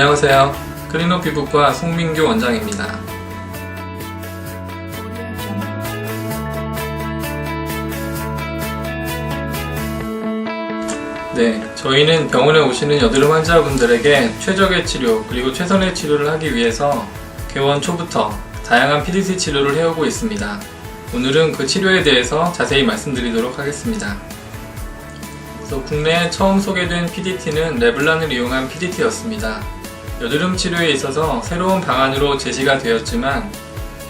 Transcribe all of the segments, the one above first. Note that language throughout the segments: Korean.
안녕하세요. 클리노 피부과 송민규 원장입니다. 네, 저희는 병원에 오시는 여드름 환자분들에게 최적의 치료 그리고 최선의 치료를 하기 위해서 개원 초부터 다양한 PDT 치료를 해오고 있습니다. 오늘은 그 치료에 대해서 자세히 말씀드리도록 하겠습니다. 국내에 처음 소개된 PDT는 레블란을 이용한 PDT였습니다. 여드름 치료에 있어서 새로운 방안으로 제시가 되었지만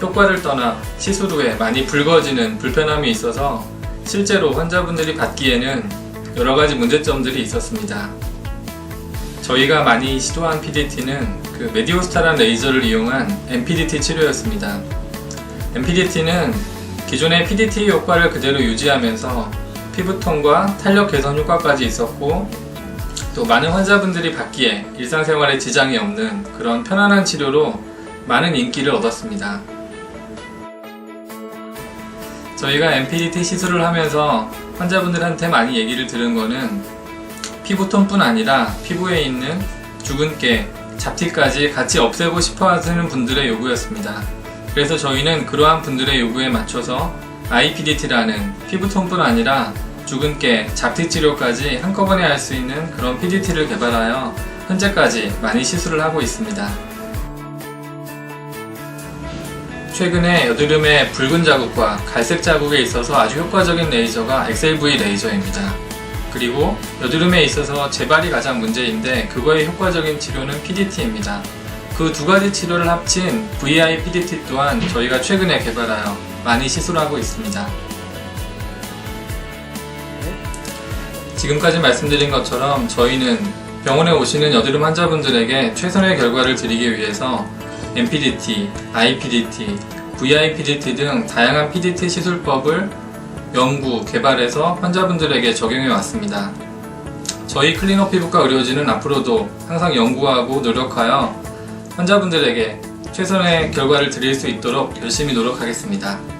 효과를 떠나 시술 후에 많이 붉어지는 불편함이 있어서 실제로 환자분들이 받기에는 여러 가지 문제점들이 있었습니다. 저희가 많이 시도한 PDT는 그 메디오스타란 레이저를 이용한 MPDT 치료였습니다. MPDT는 기존의 PDT 효과를 그대로 유지하면서 피부톤과 탄력 개선 효과까지 있었고 또 많은 환자분들이 받기에 일상생활에 지장이 없는 그런 편안한 치료로 많은 인기를 얻었습니다. 저희가 MPDT 시술을 하면서 환자분들한테 많이 얘기를 들은 거는 피부톤뿐 아니라 피부에 있는 죽은 깨, 잡티까지 같이 없애고 싶어 하시는 분들의 요구였습니다. 그래서 저희는 그러한 분들의 요구에 맞춰서 IPDT라는 피부톤뿐 아니라 죽은 깨, 잡티 치료까지 한꺼번에 할 수 있는 그런 PDT를 개발하여 현재까지 많이 시술을 하고 있습니다. 최근에 여드름의 붉은 자국과 갈색 자국에 있어서 아주 효과적인 레이저가 XLV 레이저입니다. 그리고 여드름에 있어서 재발이 가장 문제인데 그거의 효과적인 치료는 PDT입니다. 그 두 가지 치료를 합친 VI PDT 또한 저희가 최근에 개발하여 많이 시술하고 있습니다. 지금까지 말씀드린 것처럼 저희는 병원에 오시는 여드름 환자분들에게 최선의 결과를 드리기 위해서 MPDT, IPDT, VIPDT 등 다양한 PDT 시술법을 연구, 개발해서 환자분들에게 적용해 왔습니다. 저희 클리너 피부과 의료진은 앞으로도 항상 연구하고 노력하여 환자분들에게 최선의 결과를 드릴 수 있도록 열심히 노력하겠습니다.